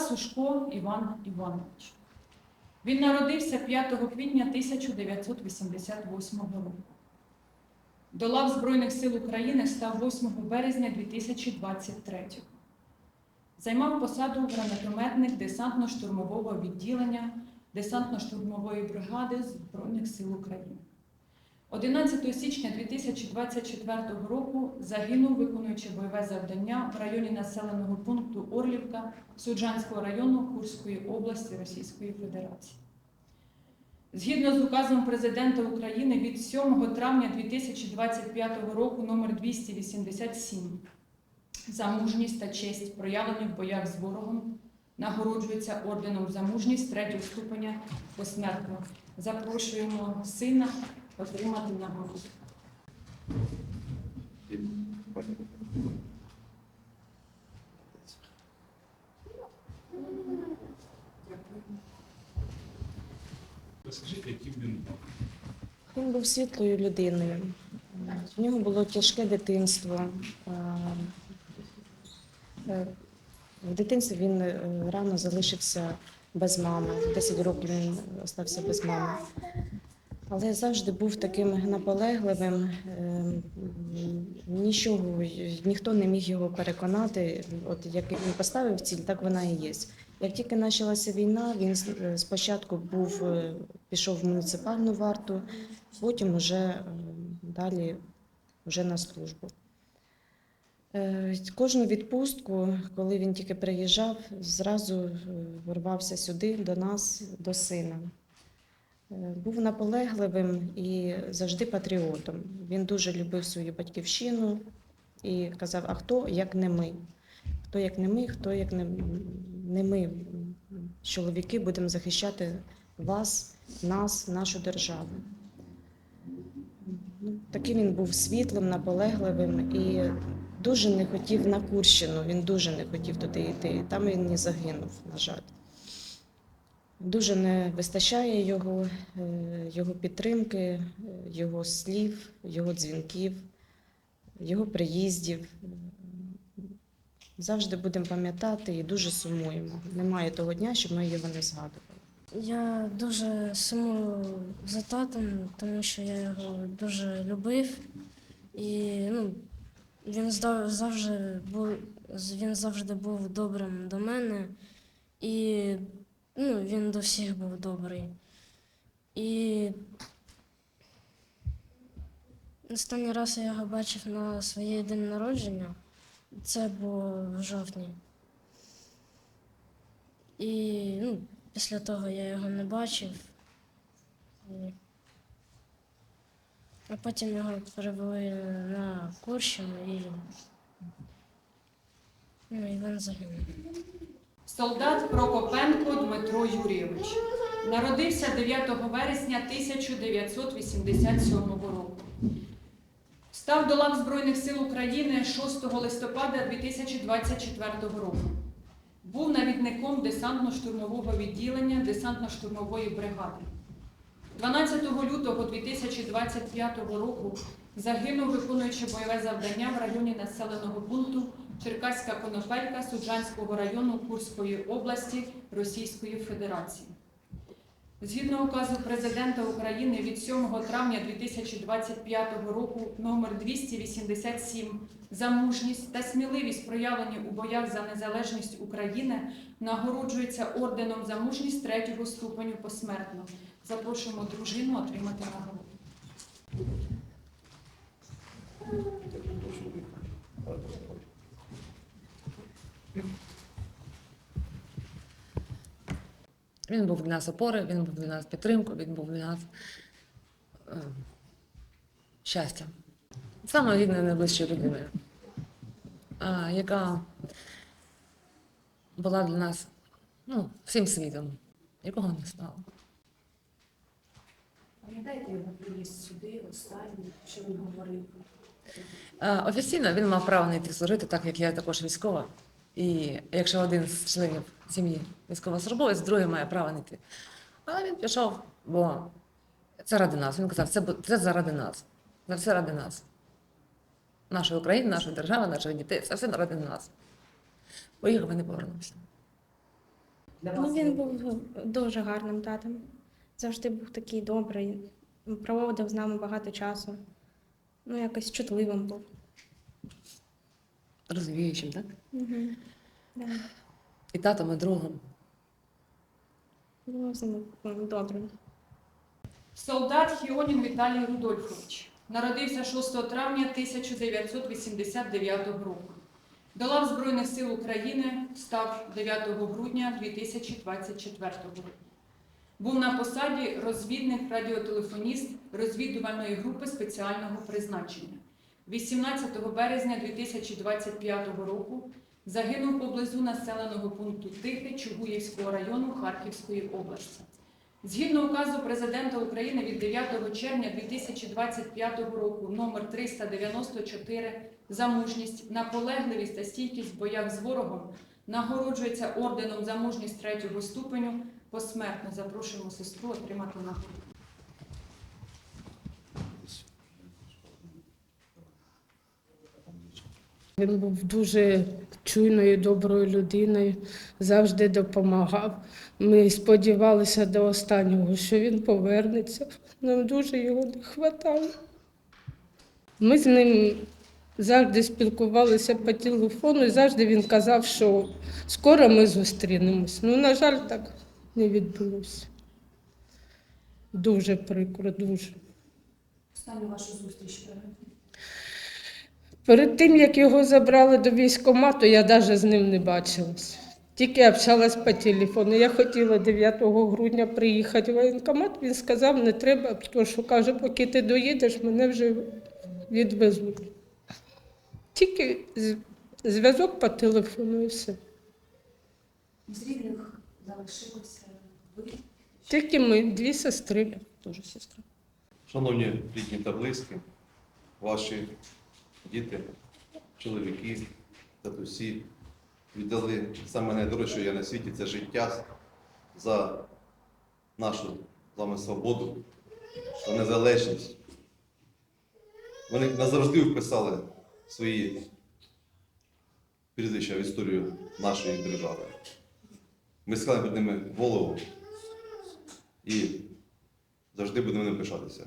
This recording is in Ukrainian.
Сушко Іван Іванович. Він народився 5 квітня 1988 року. До лав Збройних сил України став 8 березня 2023 Займав посаду гранатометник десантно-штурмового відділення десантно-штурмової бригади Збройних сил України. 11 січня 2024 року загинув, виконуючи бойове завдання в районі населеного пункту Орлівка Суджанського району Курської області Російської Федерації. Згідно з указом президента України від 7 травня 2025 року номер 287 за мужність та честь, проявлені в боях з ворогом, нагороджується орденом за мужність третього ступеня посмертно. Запрошуємо сина отримати нагороду. Розкажіть, яким він був? Він був світлою людиною. В нього було тяжке дитинство. Е, е, В дитинстві він е, рано залишився без мами. 10 років він залишився без мами. Але завжди був таким наполегливим. е, Нічого, ніхто не міг його переконати. От як він поставив ціль, так вона і є. Як тільки почалася війна, він е, спочатку був, е, пішов в муніципальну варту, потім вже е, далі вже на службу. Кожну відпустку, коли він тільки приїжджав, зразу е, рвався сюди до нас, до сина. Е, Був наполегливим і завжди патріотом. Він дуже любив свою батьківщину і казав: а хто як не ми? Хто як не ми, хто як не, не ми, чоловіки, будемо захищати вас, нас, нашу державу. Ну, Таким він був світлим, наполегливим і дуже не хотів на Курщину. Він дуже не хотів туди йти. Там він і загинув, на жаль. Дуже не вистачає його, е, його підтримки, е, його слів, його дзвінків, його приїздів. Завжди будемо пам'ятати і дуже сумуємо. Немає того дня, щоб ми його не згадували. Я дуже сумую за татом, тому що я його дуже любив. І ну, він завжди був, він завжди був добрим до мене. І ну, він до всіх був добрий. І останній раз я його бачив на своє день народження. Це було в жовтні. І ну, після того я його не бачив. А потім його перевели на Курщину і, ну, і він загинув. Солдат Прокопенко Дмитро Юрійович народився 9 вересня 1987 року. Став до лав Збройних сил України 6 листопада 2024 року. Був навідником десантно-штурмового відділення десантно-штурмової бригади. 12 лютого 2025 року загинув, виконуючи бойове завдання в районі населеного пункту Черкаська Конопелька Суджанського району Курської області Російської Федерації. Згідно указу президента України від 7 травня 2025 року номер 287 за мужність та сміливість, проявлені у боях за незалежність України, нагороджується орденом за мужність третього ступеню посмертно. Запрошуємо дружину отримати нагороду. Він був для нас опорою, він був для нас підтримкою, він був для нас е, щастям. Саме рідною найближчою людиною, е, яка була для нас ну, всім світом, якого не стало. Пам'ятаєте його приїзд сюди, останній, що він говорив? Е, Офіційно він мав право не йти служити, так як я також військова. І якщо один з членів сім'ї військовослужбовець, другий має право не йти. Але він пішов, бо це ради нас. Він казав, це, це заради нас. Це все ради нас. Нашої України, нашої держави, наших дітей, це все ради нас. Поїхав і не повернувся. Ну, він був дуже гарним татом. Завжди був такий добрий, проводив з нами багато часу. Ну, якось чутливим був. Розуміючим, так? Угу. Да. І татом, і другом. М, добре. Солдат Хіонін Віталій Рудольфович. Народився 6 травня 1989 року. До лав Збройних сил України став 9 грудня 2024 року. Був на посаді розвідник радіотелефоніст розвідувальної групи спеціального призначення. 18 березня 2025 року загинув поблизу населеного пункту Тихе Чугуївського району Харківської області. Згідно указу президента України від 9 червня 2025 року номер 394 за мужність, наполегливість та стійкість в боях з ворогом нагороджується орденом за мужність третього ступеню. Посмертно запрошуємо сестру отримати нагороду. Він був дуже чуйною, доброю людиною, завжди допомагав. Ми сподівалися до останнього, що він повернеться. Нам дуже його не вистачало. Ми з ним завжди спілкувалися по телефону, і завжди він казав, що скоро ми зустрінемось. Ну, на жаль, так не відбулося. Дуже прикро, дуже. останню вашу зустріч перед тим, як його забрали до військкомату, я навіть з ним не бачилась. Тільки общалась по телефону. Я хотіла 9 грудня приїхати в воєнкомат. Він сказав, не треба, тому що каже, поки ти доїдеш, мене вже відвезуть. Тільки зв'язок по телефону і все. з рідних залишилося ви. Тільки ми, дві сестри. Дуже сестра. Шановні рідні та близькі, ваші діти, чоловіки, татусі віддали саме найдорожче, є на світі це життя за нашу з вами свободу, за незалежність. Вони назавжди вписали свої прізвища в історію нашої держави. Ми схилимо перед ними голову і завжди будемо ним пишатися.